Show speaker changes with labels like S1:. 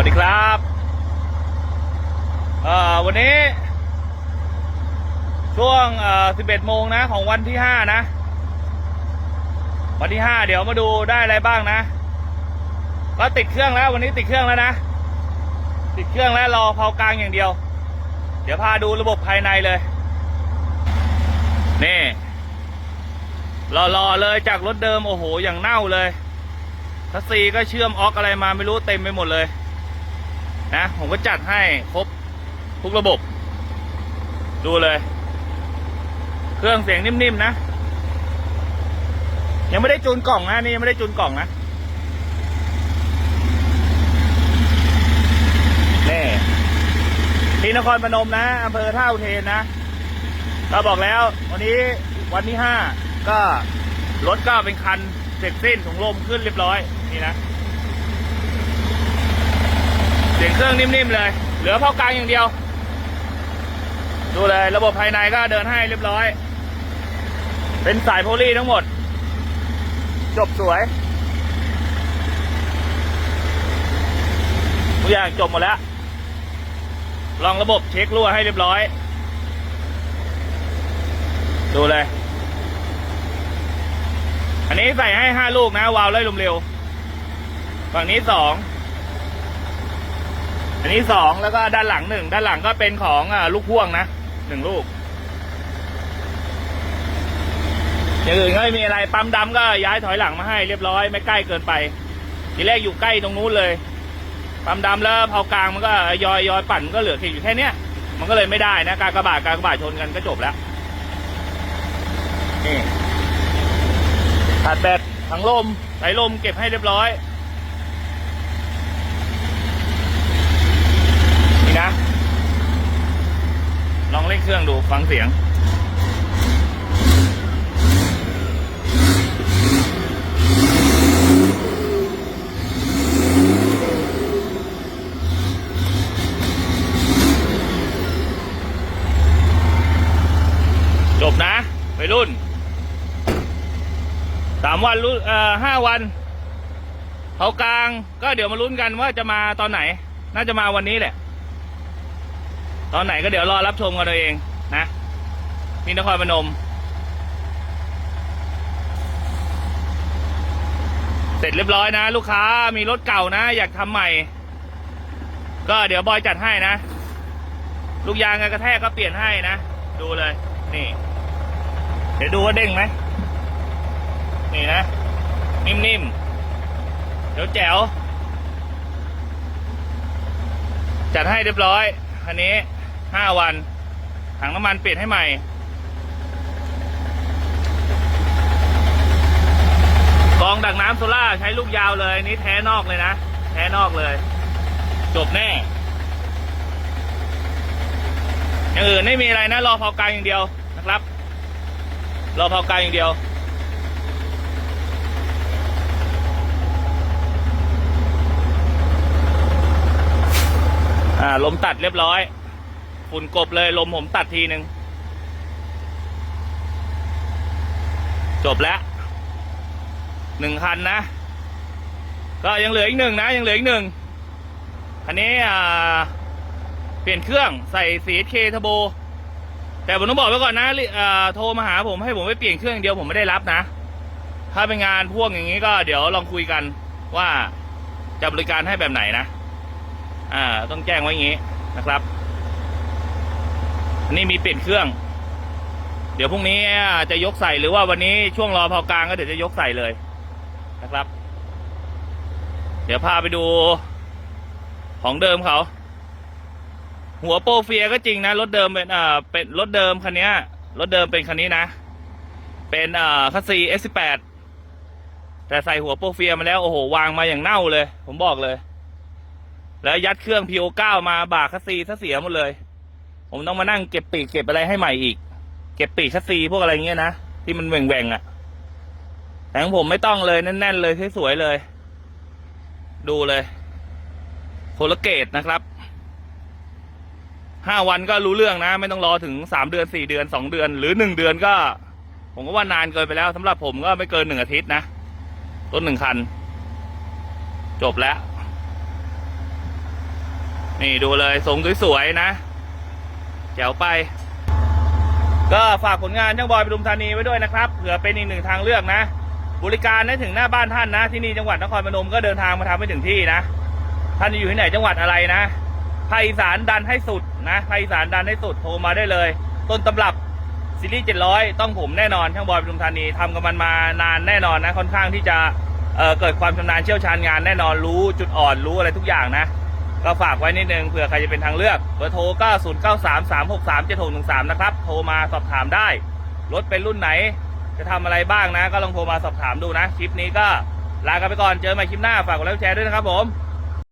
S1: วัสดีครับเออวันนี้ ช่วงเอ่อ11โมงนะ ของวันที่ 5 นะ วันที่ 5 เดี๋ยวมาดูได้อะไรบ้างนะ ก็ติดเครื่องแล้ววันนี้ติดเครื่องแล้วนะ ติดเครื่องแล้วรอเผากลางอย่างเดียว เดี๋ยวพาดูระบบภายในเลย นี่รอๆเลยจากรถเดิมโอ้โหอย่างเน่าเลยทัสซีก็เชื่อมออกอะไรมาไม่รู้เต็มไปหมดเลย นะผมก็จัดให้ครบทุกระบบ ดูเลย เครื่องเสียงนิ่มๆนะ ยังไม่ได้จูนกล่องนะนี่ยังไม่ได้จูนกล่องนะนี่ที่นครพนมนะอำเภอท่าอุเทนนะเราบอกแล้ว วันนี้วันที่ห้าก็รถก็เป็นคันเสร็จสิ้นถุงลมขึ้นเรียบร้อยนี่นะ เสียงเครื่องนิ่มๆเลย เหลือเผากลางอย่างเดียว ดูเลยระบบภายในก็เดินให้เรียบร้อย เป็นสายโพลีทั้งหมด จบสวยทุกอย่างจบหมดแล้ว ลองระบบเช็ครั่วให้เรียบร้อย ดูเลย อันนี้ใส่ให้ห้าลูกนะ วาล์วไล่ลมเร็ว ฝั่งนี้สอง อันนี้สองแล้วก็ด้านหลังหนึ่งด้านหลังก็เป็นของอลูกพ่วงนะหนึ่งลูกอย่างอื่นก็ไม่มีอะไรปั๊มดำก็ย้ายถอยหลังมาให้เรียบร้อยไม่ใกล้เกินไป ทีแรกอยู่ใกล้ตรงนู้นเลยปั๊มดำแล้วเผากลางมันก็ยอยยอยปั่นก็เหลือแค่อยู่แค่เนี้ยมันก็เลยไม่ได้นะ การกระบาดการกระบาดชนกันก็จบแล้วนี่ตัดแบตถังลมไหลลมเก็บให้เรียบร้อย นะ ลองเล่นเครื่องดูฟังเสียง จบนะไปรุ่นสามวันรุ่นเอ่อห้าวันเขากลางก็เดี๋ยวมาลุ้นกันว่าจะมาตอนไหน น่าจะมาวันนี้แหละ ตอนไหนก็เดี๋ยวรอรับชมกันเอาเองนะที่นครพนม เสร็จเรียบร้อยนะ ลูกค้ามีรถเก่านะ อยากทำใหม่ ก็เดี๋ยวบอยจัดให้นะ ลูกยางกระแทกก็เปลี่ยนให้นะ ดูเลย นี่ เดี๋ยวดูว่าเด้งไหมนี่นะ นิ่มๆ เดี๋ยวแจ๋ว จัดให้เรียบร้อยคันนี้ ห้าวัน ถังน้ำมันเปลี่ยนให้ใหม่ กองดักน้ำโซล่าใช้ลูกยาวเลยนี่แท้นอกเลยนะ แท้นอกเลย จบแน่อย่างอื่นไม่มีอะไรนะ รอเผากลางอย่างเดียวนะครับ รอเผากลางอย่างเดียวอ่าลมตัดเรียบร้อย ฝุ่นกบเลยลมผมตัดทีหนึ่งจบแล้วหนึ่งคันนะ ก็ยังเหลืออีกหนึ่งนะ ยังเหลืออีกหนึ่งคันนี้เปลี่ยนเครื่องใส่ CSK ทโบแต่ผมต้องบอกไว้ก่อนนะโทรมาหาผมให้ผมไปเปลี่ยนเครื่องอย่างเดียวผมไม่ได้รับนะ ถ้าเป็นงานพวกอย่างนี้ก็เดี๋ยวลองคุยกันว่าจะบริการให้แบบไหนนะ อ่า ต้องแจ้งไว้อย่างนี้นะครับ อันนี้มีเปลี่ยนเครื่อง เดี๋ยวพรุ่งนี้จะยกใส่หรือว่าวันนี้ช่วงรอเผากลางก็เดี๋ยวจะยกใส่เลยนะครับ เดี๋ยวพาไปดู ของเดิมเขา หัวโปรเฟียก็จริงนะ รถเดิมเป็นอ่าเป็นรถเดิมคันนี้รถเดิมเป็นคันนี้นะ เป็นอ่าคัสซี S18 แปดแต่ใส่หัวโปรเฟียมาแล้วโอ้โหวางมาอย่างเน่าเลย ผมบอกเลย แล้วยัดเครื่อง PO9 มาบากคัสซีซะเสียหมดเลย ผมต้องมานั่งเก็บปีกเก็บอะไรให้ใหม่อีก เก็บปีกคัซีพวกอะไรเงี้ยนะที่มันแหว่งๆอะ่ะแต่ของผมไม่ต้องเลยแน่นๆเลยสวยๆเลย ดูเลยโคลเกตนะครับห้าวันก็รู้เรื่องนะ ไม่ต้องรอถึงสามเดือนสี่เดือนสองเดือน หรือหนึ่งเดือนก็ ผมก็ว่านานเกินไปแล้วสำหรับผมก็ไม่เกินหนึ่งอาทิตย์นะต้นหนึ่งคัน จบแล้ว นี่ดูเลยทรงสวยๆนะ แจ๋วไป ก็ฝากผลงานช่างบอยปทุมธานีไว้ด้วยนะครับเผื่อเป็นอีกหนึ่งทางเลือกนะ บริการได้ถึงหน้าบ้านท่านนะ ที่นี่จังหวัดนครพนมก็เดินทางมาทำให้ถึงที่นะ ท่านอยู่ที่ไหนจังหวัดอะไรนะภาคอีสานดันให้สุดนะภาคอีสานดันให้สุดโทรมาได้เลย ต้นตำรับซีรีส์700ต้องผมแน่นอนช่างบอยปทุมธานีทำกับมันมานานแน่นอนนะค่อนข้างที่จะเเกิดความชำนาญเชี่ยวชาญงานแน่นอนรู้จุดอ่อนรู้อะไรทุกอย่างนะ ก็ฝากไว้นิดนึงเผื่อใครจะเป็นทางเลือกเบอร์โทรก็ 0 9 3 3 6 3 7 6 1 3 นะครับ โทรมาสอบถามได้ รถเป็นรุ่นไหน จะทำอะไรบ้างนะ ก็ลองโทรมาสอบถามดูนะ คลิปนี้ก็ลากันไปก่อน เจอกันใหม่คลิปหน้า ฝากกดไลค์กดแชร์ด้วยนะครับผม